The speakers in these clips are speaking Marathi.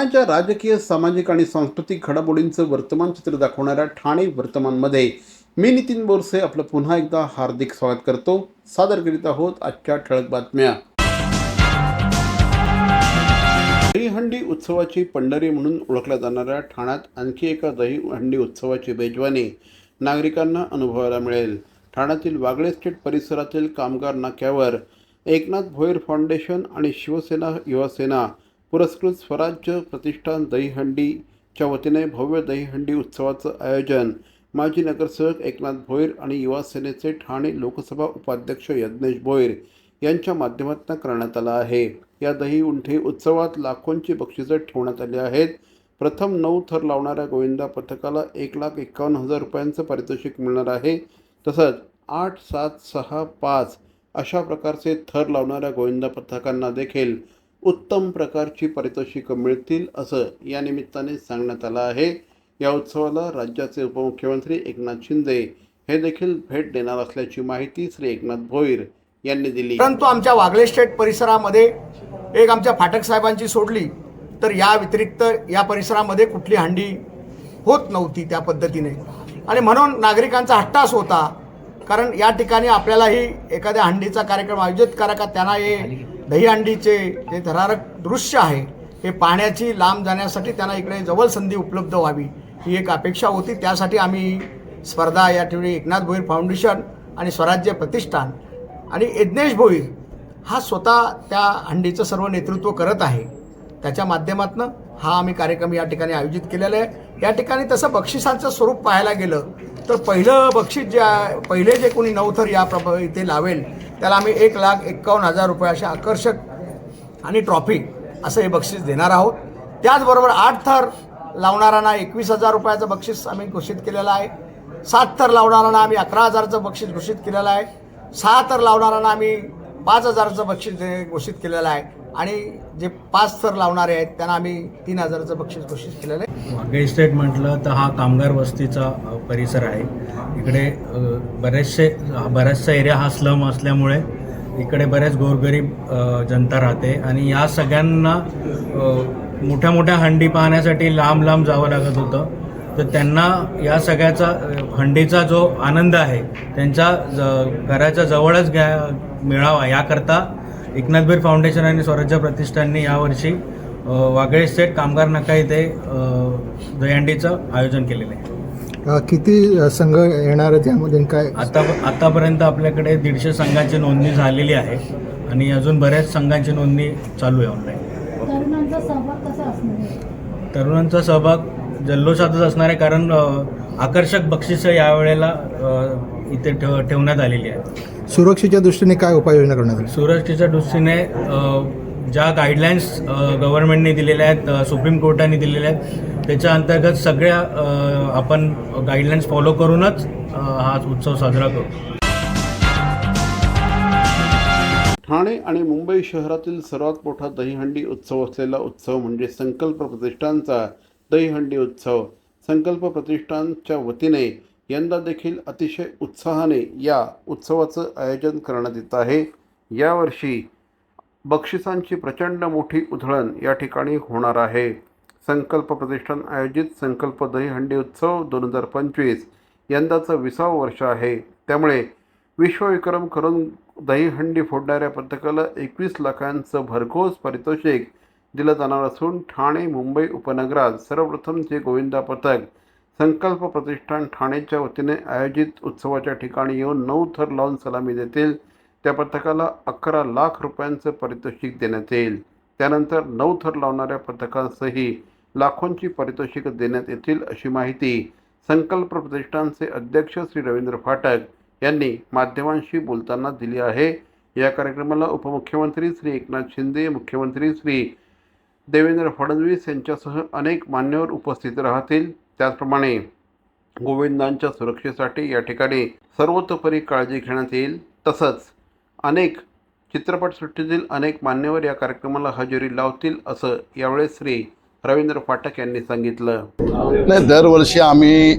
ठाण्याच्या राजकीय सामाजिक आणि सांस्कृतिक घडामोडींचं वर्तमान चित्र दाखवणाऱ्या ठाणे वर्तमानमध्ये मी नितीन बोरसे आपलं पुन्हा एकदा हार्दिक स्वागत करतो. सादर करीत आहोत आजच्या ठळक बातम्या. दहीहंडी उत्सवाची पंढरी म्हणून ओळखल्या जाणाऱ्या ठाण्यात आणखी एका दहीहंडी उत्सवाची मेजवानी नागरिकांना अनुभवायला मिळेल. ठाण्यातील वागळे स्टेट परिसरातील कामगार नाक्यावर एकनाथ भोईर फाउंडेशन आणि शिवसेना युवासेना पुरस्कृत स्वराज्य प्रतिष्ठान दहीहंडीच्या वतीने भव्य दहीहंडी उत्सवाचं आयोजन. माजी नगरसेवक एकनाथ भोईर आणि युवा सेनेचे ठाणे लोकसभा उपाध्यक्ष यज्ञेश भोईर यांच्या माध्यमातून करण्यात आला आहे. या दही उंठी उत्सवात लाखोंची बक्षिसं ठेवण्यात आली आहेत. प्रथम नऊ थर लावणाऱ्या गोविंदा पथकाला एक लाख एकावन्न हजार रुपयांचं पारितोषिक मिळणार आहे. तसंच आठ सात सहा पाच अशा प्रकारचे थर लावणाऱ्या गोविंदा पथकांना देखील उत्तम प्रकारची पारितोषिकं मिळतील असं या निमित्ताने सांगण्यात आलं आहे. या उत्सवाला राज्याचे उपमुख्यमंत्री एकनाथ शिंदे हे देखील भेट देणार असल्याची माहिती श्री एकनाथ भोईर यांनी दिली. परंतु आमच्या वागळे स्टेट परिसरामध्ये एक आमच्या फाटक साहेबांची सोडली तर या व्यतिरिक्त या परिसरामध्ये कुठली हंडी होत नव्हती त्या पद्धतीने. आणि म्हणून नागरिकांचा हट्टास होता कारण या ठिकाणी आपल्यालाही एखाद्या हंडीचा कार्यक्रम आयोजित करा का त्यांना हे दहीहंडीचे जे थरारक दृश्य आहे हे पाहण्याची लांब जाण्यासाठी त्यांना इकडे जवळ संधी उपलब्ध व्हावी ही एक अपेक्षा होती. त्यासाठी आम्ही स्पर्धा या ठिकाणी एकनाथ भोईर फाउंडेशन आणि स्वराज्य प्रतिष्ठान आणि यज्ञेश भोईर हा स्वतः त्या हंडीचं सर्व नेतृत्व करत आहे. त्याच्या माध्यमातून हा आम्ही कार्यक्रम या ठिकाणी आयोजित केलेला आहे. या ठिकाणी तसं बक्षिसांचं स्वरूप पाहायला गेलं तर पहिलं बक्षीस जे आहे पहिले जे कोणी नवथर या प्रभ इथे लावेल त्याला आम्ही एक लाख एक्कावन्न हजार रुपये असे आकर्षक आणि ट्रॉफी असं हे बक्षीस देणार आहोत. त्याचबरोबर आठ थर लावणाऱ्यांना एकवीस हजार रुपयाचं बक्षीस आम्ही घोषित केलेलं आहे. सात थर लावणाऱ्यांना आम्ही अकरा हजारचं बक्षीस घोषित केलेलं आहे. सहा थर लावणाऱ्यांना आम्ही पाच हजाराचं बक्षीस घोषित केलेलं आहे. आणि जे पाच स्तर लावणारे आहेत त्यांना आम्ही तीन हजाराचं बक्षीस घोषित केलेलं आहे. वाघे इस्टेट म्हटलं तर हा कामगार वस्तीचा परिसर आहे. इकडे बरेचसे बराचसा एरिया हा स्लम असल्यामुळे इकडे बरेच गोरगरीब जनता राहते. आणि या सगळ्यांना मोठ्या मोठ्या हंडी पाहण्यासाठी लांब लांब जावं लागत होतं. तर त्यांना या सगळ्याचा हंडीचा जो आनंद आहे त्यांच्या ज घराच्या जवळच घ्या मिळावा. याकरता एकनाथबीर फाउंडेशन आणि स्वराज्य प्रतिष्ठानने यावर्षी वागळे स्टेट कामगार नाका इथे दहीहंडीचं आयोजन केलेलं आहे. किती संघ येणार आहेत यामध्ये काय? आता आतापर्यंत आपल्याकडे दीडशे संघांची नोंदणी झालेली आहे आणि अजून बऱ्याच संघांची नोंदणी चालू आहे ऑनलाईन तरुणांचा सहभाग कसा असणार आहे? तरुणांचा सहभाग जल्लोषातच असणार आहे कारण आकर्षक बक्षिसं यावेळेला इथे ठेव ठेवण्यात आलेली आहे सुरक्षेच्या दृष्टीने काय उपाययोजना करण्यात आली? सुरक्षेच्या दृष्टीने ज्या गाईडलाईन्स गव्हर्नमेंटने दिलेल्या आहेत सुप्रीम कोर्टाने दिलेल्या आहेत त्याच्या अंतर्गत सगळ्या आपण गाईडलाईन्स फॉलो करूनच हा उत्सव साजरा करू. ठाणे आणि मुंबई शहरातील सर्वात मोठा दहीहंडी उत्सव असलेला उत्सव म्हणजे संकल्प प्रतिष्ठानचा दहीहंडी उत्सव संकल्प प्रतिष्ठानच्या वतीने यंदा देखील अतिशय उत्साहाने या उत्सवाचं आयोजन करण्यात येत आहे. यावर्षी बक्षिसांची प्रचंड मोठी उधळण या ठिकाणी होणार आहे. संकल्प प्रतिष्ठान आयोजित संकल्प दहीहंडी उत्सव दोन हजार पंचवीस यंदाचं विसावं वर्ष आहे. त्यामुळे विश्वविक्रम करून दहीहंडी फोडणाऱ्या पथकाला एकवीस लाखांचं भरघोस पारितोषिक दिलं जाणार असून ठाणे मुंबई उपनगरात सर्वप्रथम जे गोविंदा पथक संकल्प प्रतिष्ठान ठाणेच्या वतीने आयोजित उत्सवाच्या ठिकाणी येऊन नऊ थर लावून सलामी देतील. त्या पथकाला अकरा लाख रुपयांचं पारितोषिक देण्यात येईल. त्यानंतर नऊ थर लावणाऱ्या पथकांसही लाखोंची पारितोषिकं देण्यात येतील अशी माहिती संकल्प प्रतिष्ठानचे अध्यक्ष श्री रवींद्र फाटक यांनी माध्यमांशी बोलताना दिली आहे. या कार्यक्रमाला उपमुख्यमंत्री श्री एकनाथ शिंदे मुख्यमंत्री श्री देवेंद्र फडणवीस यांच्यासह अनेक मान्यवर उपस्थित राहतील. त्याचप्रमाणे गोविंदांच्या सुरक्षेसाठी या ठिकाणी सर्वतोपरी काळजी घेण्यात येईल. तसंच अनेक चित्रपटसृष्टीतील अनेक मान्यवर या कार्यक्रमाला हजेरी लावतील असं यावेळेस श्री रवींद्र फाटक यांनी सांगितलं. नाही दरवर्षी आम्ही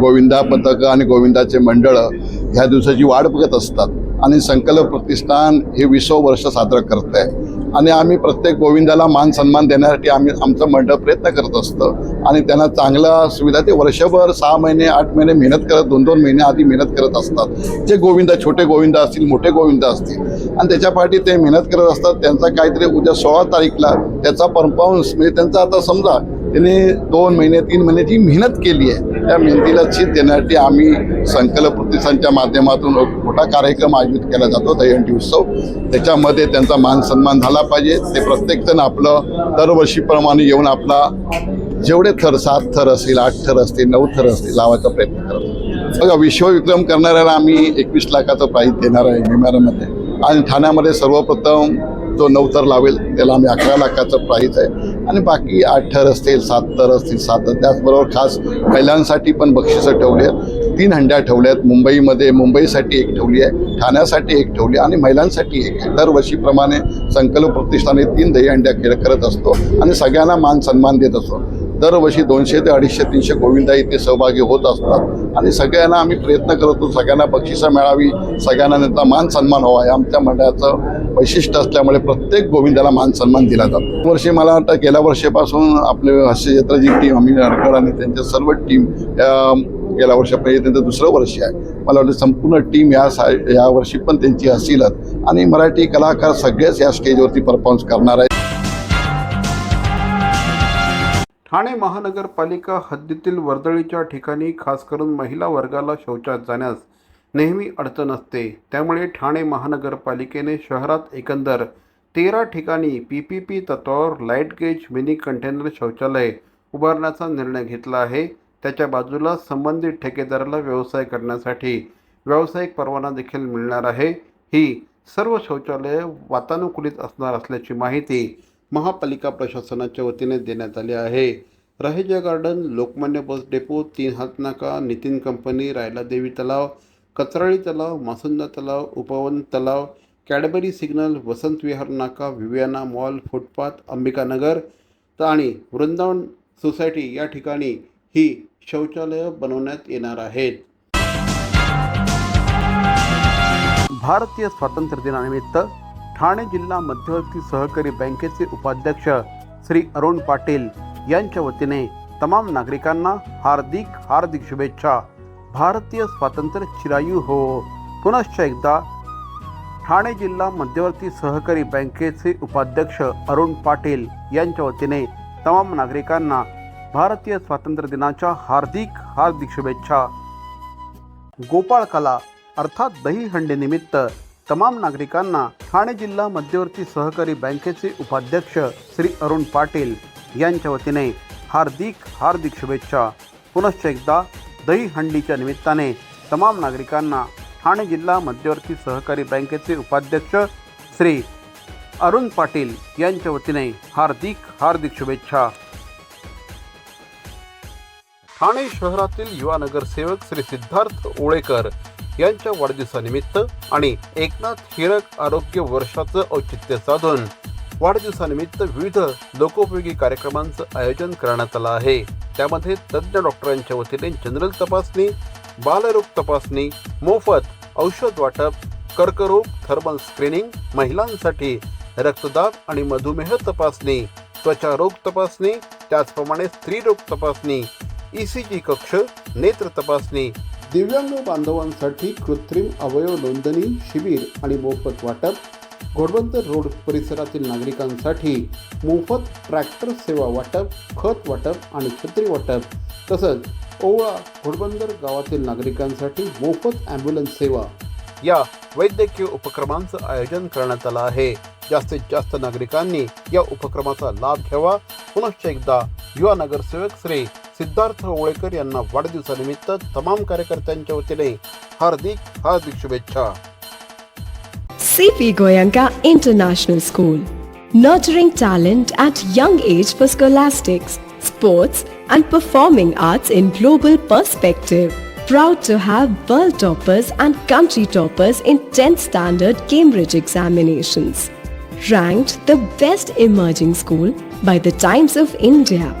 गोविंदा पथकं आणि गोविंदाचे मंडळ ह्या दिवसाची वाट बघत असतात आणि संकल्प प्रतिष्ठान हे विसव वर्ष साजरं करत आहे आणि आम्ही प्रत्येक गोविंदाला मान सन्मान देण्यासाठी आम्ही आमचं मंडळ प्रयत्न करत असतं. आणि त्यांना चांगल्या सुविधा ते वर्षभर सहा महिने आठ महिने मेहनत करत दोन दोन महिने आधी मेहनत करत असतात. जे गोविंद छोटे गोविंद असतील मोठे गोविंद असतील. आणि त्याच्या पाठी ते मेहनत करत असतात. त्यांचा काहीतरी उद्या सोळा तारीखला त्याचा परफॉर्मन्स म्हणजे त्यांचा आता समजा त्यांनी दोन महिने तीन महिने मेहनत केली आहे त्या मेहनतीला चीज देण्यासाठी आम्ही संकल्प प्रतिष्ठानच्या माध्यमातून एक मोठा कार्यक्रम आयोजित केला जातो दहीहंडी उत्सव. त्याच्यामध्ये त्यांचा मान सन्मान झाला पाहिजे. ते प्रत्येकजण आपलं दरवर्षीप्रमाणे येऊन आपला जेवढे थर सात थर असतील आठ थर असतील नऊ थर असतील लावायचा प्रयत्न करतो बघा विश्वविक्रम करणाऱ्याला आम्ही एकवीस लाखाचं प्राईज देणार आहे विमानामध्ये आणि ठाण्यामध्ये सर्वप्रथम जो नऊ तर लावेल त्याला आम्ही अकरा लाखाचं प्राईज आहे. आणि बाकी आठ थर असतील सात थर असतील सात तर त्याचबरोबर खास महिलांसाठी पण बक्षिसं ठेवली आहेत. तीन हंड्या ठेवल्या आहेत. मुंबईमध्ये मुंबईसाठी एक ठेवली आहे ठाण्यासाठी एक ठेवली आणि महिलांसाठी एक आहे. दरवर्षीप्रमाणे संकल्प प्रतिष्ठाने तीन दहीहंड्या खेळ करत असतो आणि सगळ्यांना मान सन्मान देत असतो. दरवर्षी दोनशे ते अडीचशे तीनशे गोविंदा इथे सहभागी होत असतात. आणि सगळ्यांना आम्ही प्रयत्न करतो सगळ्यांना बक्षिसं मिळावी सगळ्यांना त्यांचा मान सन्मान व्हावा हे आमच्या मंडळाचं वैशिष्ट्य असल्यामुळे प्रत्येक गोविंदाला मान सन्मान दिला जातो. वर्षी मला वाटतं गेल्या वर्षीपासून आपले हास्यजत्राची टीम अमित अडकड आणि त्यांच्या सर्व टीम गेल्या वर्षापर्यंत त्यांचं दुसरं वर्ष आहे. मला वाटतं संपूर्ण टीम या सा या वर्षी पण त्यांची असेलच आणि मराठी कलाकार सगळेच या स्टेजवरती परफॉर्मन्स करणार आहेत. ठाणे महानगरपालिका हद्दीतील वर्दळीच्या ठिकाणी खास करून महिला वर्गाला शौचात जाण्यास नेहमी अडचण असते. त्यामुळे ठाणे महानगरपालिकेने शहरात एकंदर तेरा ठिकाणी पी पी पी तत्वावर लाइट गेज मिनी कंटेनर शौचालय उभारण्याचा निर्णय घेतला आहे. त्याच्या बाजूला संबंधित ठेकेदाराला व्यवसाय करण्यासाठी व्यावसायिक परवाना देखील मिळणार आहे. ही सर्व शौचालये वातानुकूलित असणार असल्याची माहिती महापालिका प्रशासनाच्या वतीने देण्यात आले आहे. Raheja garden Lokmanya bus depot Teen Hath Naka Nitin company रायला देवी तलाव कचराळी तलाव मासुंदा तलाव उपवन तलाव कॅडबरी सिग्नल वसंत विहार नाका विवियाना मॉल फुटपाथ अंबिकानगर आणि वृंदावन सोसायटी या ठिकाणी ही शौचालयं बनवण्यात येणार आहेत. भारतीय स्वातंत्र्य दिनानिमित्त ठाणे जिल्हा मध्यवर्ती सहकारी बँकेचे उपाध्यक्ष श्री अरुण पाटील यांच्या वतीने तमाम नागरिकांना हार्दिक हार्दिक शुभेच्छा. भारतीय स्वातंत्र्य चिरायू हो. पुनश्च एकदा ठाणे जिल्हा मध्यवर्ती सहकारी बँकेचे उपाध्यक्ष अरुण पाटील यांच्या वतीने तमाम नागरिकांना भारतीय स्वातंत्र्य दिनाच्या हार्दिक हार्दिक शुभेच्छा. गोपाळ कला अर्थात दहीहंडीनिमित्त तमाम नागरिकांना ठाणे जिल्हा मध्यवर्ती सहकारी बँकेचे उपाध्यक्ष श्री अरुण पाटील यांच्या वतीने हार्दिक हार्दिक शुभेच्छा. पुनश्च एकदा दहीहंडीच्या निमित्ताने तमाम नागरिकांना ठाणे जिल्हा मध्यवर्ती सहकारी बँकेचे उपाध्यक्ष श्री अरुण पाटील यांच्या वतीने हार्दिक हार्दिक शुभेच्छा. ठाणे शहरातील युवा नगरसेवक श्री सिद्धार्थ ओळेकर यांच्या वाढदिवसानिमित्त आणि एकनाथ हिरक आरोग्य वर्षाचं औचित्य साधून वाढदिवसानिमित्त विविध लोकोपयोगी कार्यक्रमांचं आयोजन करण्यात आलं आहे. त्यामध्ये तज्ज्ञ डॉक्टरांच्या वतीने जनरल तपासणी बालरोग तपासणी मोफत औषध वाटप कर्करोग थर्मल स्क्रीनिंग महिलांसाठी रक्तदाब आणि मधुमेह तपासणी त्वचा रोग तपासणी त्याचप्रमाणे स्त्रीरोग तपासणी ई सी जी कक्ष नेत्र तपासणी दिव्यांग बांधवांसाठी कृत्रिम अवयव नोंदणी शिबिर आणि मोफत वाटप घोडबंदर रोड परिसरातील नागरिकांसाठी मोफत ट्रॅक्टर सेवा वाटप खत वाटप आणि छत्री वाटप तसंच ओवळा घोडबंदर गावातील नागरिकांसाठी मोफत ॲम्ब्युलन्स सेवा. या वैद्यकीय उपक्रमांचं आयोजन करण्यात आलं आहे. जास्तीत जास्त नागरिकांनी या उपक्रमाचा लाभ घ्यावा. पुनश्च एकदा युवा नगरसेवक श्री सिद्धार्थ ओळेकर यांना वाढदिवसानिमित्त तमाम कार्यकर्त्यांच्या वतीने हार्दिक हार्दिक शुभेच्छा CP Goyanka International School, nurturing talent at young age for scholastics, sports, and performing arts in global perspective. Proud to have world toppers and country toppers in 10th standard Cambridge examinations. Ranked the best emerging school by the Times of India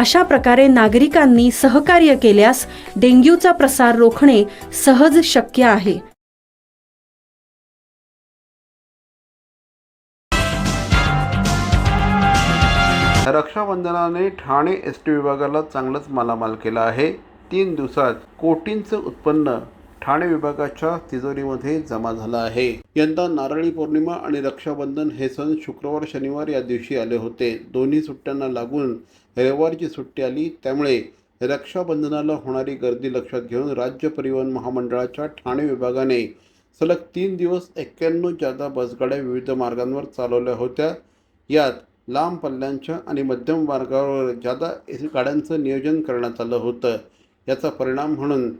अशा प्रकारे नागरिकांनी सहकार्य केल्यास डेंग्यूचा प्रसार रोखणे सहज शक्य आहे. रक्षाबंधनाने ठाणे एस टी विभागाला चांगलंच मालामाल केला आहे. तीन दिवसात कोटींचं उत्पन्न ठाणे विभागाच्या तिजोरीमध्ये जमा झाला आहे. यंदा नारळी पौर्णिमा आणि रक्षाबंधन हे सण शुक्रवार शनिवार या दिवशी आले होते. दोन्ही सुट्ट्यांना लागून रविवारची सुट्टी आली. त्यामुळे रक्षाबंधनाला होणारी गर्दी लक्षात घेऊन राज्य परिवहन महामंडळाच्या ठाणे विभागाने सलग तीन दिवस एक्क्याण्णव जादा बसगाड्या विविध मार्गांवर चालवल्या होत्या. यात लांब पल्ल्यांच्या आणि मध्यम मार्गावर जादा गाड्यांचं नियोजन करण्यात आलं होतं. याचा परिणाम म्हणून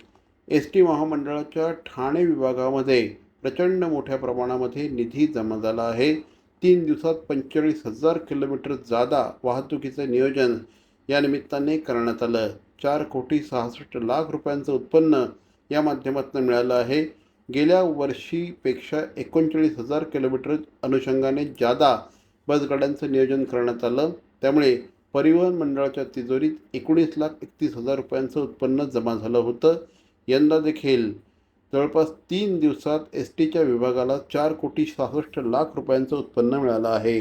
एस टी महामंडळाच्या ठाणे विभागामध्ये प्रचंड मोठ्या प्रमाणामध्ये निधी जमा झाला आहे. तीन दिवसात पंचेचाळीस हजार किलोमीटर जादा वाहतुकीचं नियोजन या निमित्ताने करण्यात आलं. चार कोटी सहासष्ट लाख रुपयांचं उत्पन्न या माध्यमातून मिळालं आहे. गेल्या वर्षीपेक्षा एकोणचाळीस हजार किलोमीटर अनुषंगाने जादा बसगाड्यांचं नियोजन करण्यात आलं. त्यामुळे परिवहन मंडळाच्या तिजोरीत एकोणीस लाख एकतीस हजार रुपयांचं उत्पन्न जमा झालं होतं. यंदा देखील जवळपास तीन दिवसात एस टीच्या विभागाला चार कोटी सहासष्ट लाख रुपयांचं उत्पन्न मिळालं आहे.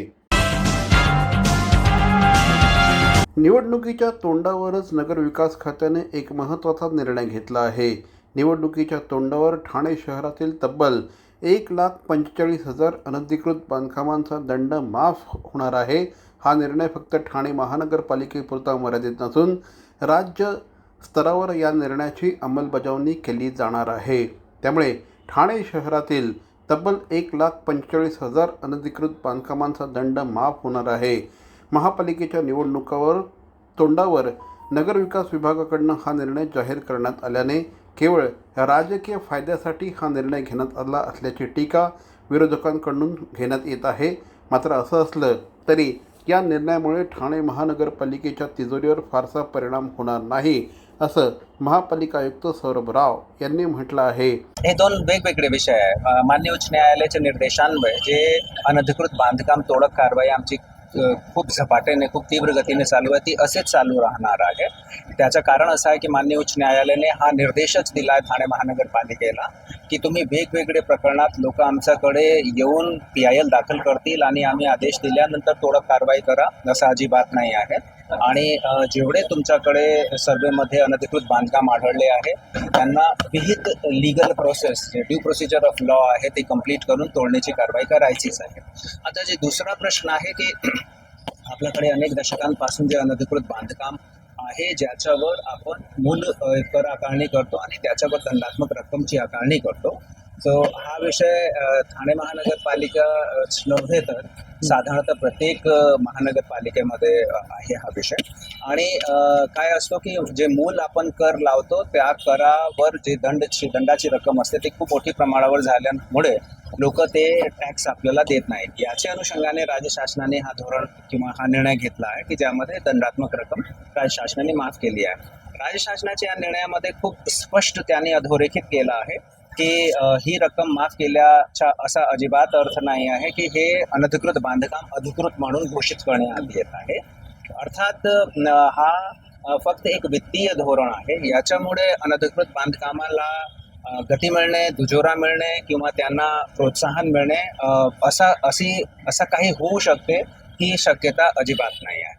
निवडणुकीच्या तोंडावरच नगरविकास खात्याने एक महत्त्वाचा निर्णय घेतला आहे. निवडणुकीच्या तोंडावर ठाणे शहरातील तब्बल एक लाख पंचेचाळीस हजार अनधिकृत बांधकामांचा दंड माफ होणार आहे. हा निर्णय फक्त ठाणे महानगरपालिकेपुरता मर्यादित नसून राज्य स्तरावर या निर्णयाची अंमलबजावणी केली जाणार आहे. त्यामुळे ठाणे शहरातील तब्बल एक लाख पंचेचाळीस हजार अनधिकृत बांधकामांचा दंड माफ होणार आहे. महापालिकेच्या निवडणुकावर तोंडावर नगरविकास विभागाकडनं हा निर्णय जाहीर करण्यात आल्याने केवळ राजकीय फायद्यासाठी हा निर्णय घेण्यात आला असल्याची टीका विरोधकांकडून घेण्यात येत आहे. मात्र असं असलं तरी या निर्णयामुळे ठाणे महानगरपालिकेच्या तिजोरीवर फारसा परिणाम होणार नाही. असं महापालिका आयुक्त सौरभ राव यांनी म्हटलं आहे. हे दोन वेगवेगळे विषय आहे मान्य उच्च न्यायालयाच्या निर्देशांमुळे जे अनधिकृत बांधकाम तोडक कारवाई आमची खूप झपाट्याने खूप तीव्र गतीने चालू आहे. ती असेच चालू राहणार आहे. त्याचं कारण असं आहे की मान्य उच्च न्यायालयाने हा निर्देशच दिला आहे ठाणे महानगरपालिकेला की तुम्ही वेगवेगळे प्रकरणात लोक आमच्याकडे येऊन पी आय एल दाखल करतील आणि आम्ही आदेश दिल्यानंतर तोडक कारवाई करा. असं अजिबात नाही आहे. आणि जेवढे तुमच्याकडे सर्वेमध्ये अनधिकृत बांधकाम आढळले आहे त्यांना विहित लिगल प्रोसेस जे ड्यू प्रोसिजर ऑफ लॉ आहे ती कंप्लीट करून तोडण्याची कारवाई करायचीच आहे. आता जे दुसरा प्रश्न आहे की आपल्याकडे अनेक दशकांपासून जे अनधिकृत बांधकाम आहे ज्याच्यावर आपण मूल कर आकारणी करतो आणि त्याच्यावर दंडात्मक रक्कमची आकारणी करतो. सो हा विषय ठाणे महानगरपालिका नव्हे तर साधारणतः प्रत्येक महानगरपालिकेमध्ये आहे हा विषय. आणि काय असतो की जे मूल आपण कर लावतो त्या करावर जे दंड दंडाची रक्कम असते ती खूप मोठी प्रमाणावर झाल्यामुळे लोक ते टॅक्स आपल्याला देत नाहीत. याच्या अनुषंगाने राज्य शासनाने हा धोरण किंवा हा निर्णय घेतला आहे की ज्यामध्ये दंडात्मक रक्कम राज्य शासनाने माफ केली आहे. राज्य शासनाच्या या निर्णयामध्ये खूप स्पष्ट त्याने अधोरेखित केलं आहे की ही रक्कम माफ केल्याचा असा अजिबात अर्थ नाही आहे की हे अनधिकृत बांधकाम अधिकृत म्हणून घोषित करण्यात येत आहे. अर्थात हा फक्त एक वित्तीय धोरण आहे. याच्यामुळे अनधिकृत बांधकामाला गती मिळणे दुजोरा मिळणे किंवा त्यांना प्रोत्साहन मिळणे असा अशी असं काही होऊ शकते ही शक्यता अजिबात नाही आहे.